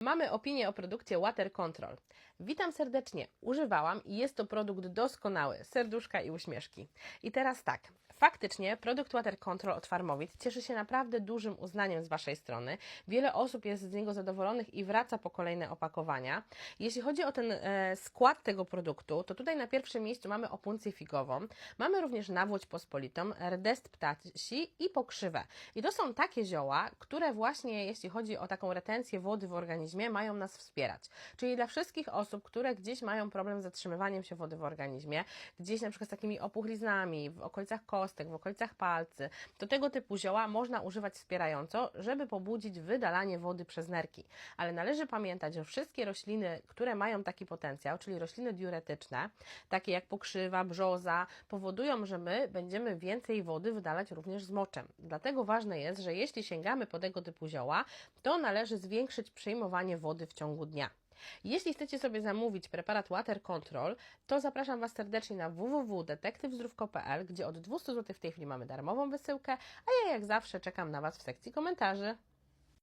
Mamy opinię o produkcie Water Control. Witam serdecznie. Używałam i jest to produkt doskonały. Serduszka i uśmieszki. I teraz tak. Faktycznie produkt Water Control od Farmowit cieszy się naprawdę dużym uznaniem z Waszej strony. Wiele osób jest z niego zadowolonych i wraca po kolejne opakowania. Jeśli chodzi o ten e, skład tego produktu, to tutaj na pierwszym miejscu mamy opuncję figową, mamy również nawłoć pospolitą, rdest ptasi i pokrzywę. I to są takie zioła, które właśnie jeśli chodzi o taką retencję wody w organizmie, mają nas wspierać. Czyli dla wszystkich osób, które gdzieś mają problem z zatrzymywaniem się wody w organizmie, gdzieś na przykład z takimi opuchliznami w okolicach kostek, w okolicach palcy, to tego typu zioła można używać wspierająco, żeby pobudzić wydalanie wody przez nerki. Ale należy pamiętać, że wszystkie rośliny, które mają taki potencjał, czyli rośliny diuretyczne, takie jak pokrzywa, brzoza, powodują, że my będziemy więcej wody wydalać również z moczem. Dlatego ważne jest, że jeśli sięgamy po tego typu zioła, to należy zwiększyć przyjmowanie wody w ciągu dnia. Jeśli chcecie sobie zamówić preparat Water Control, to zapraszam Was serdecznie na www.detektywzdrówko.pl, gdzie od 200 zł w tej chwili mamy darmową wysyłkę, a ja jak zawsze czekam na Was w sekcji komentarzy.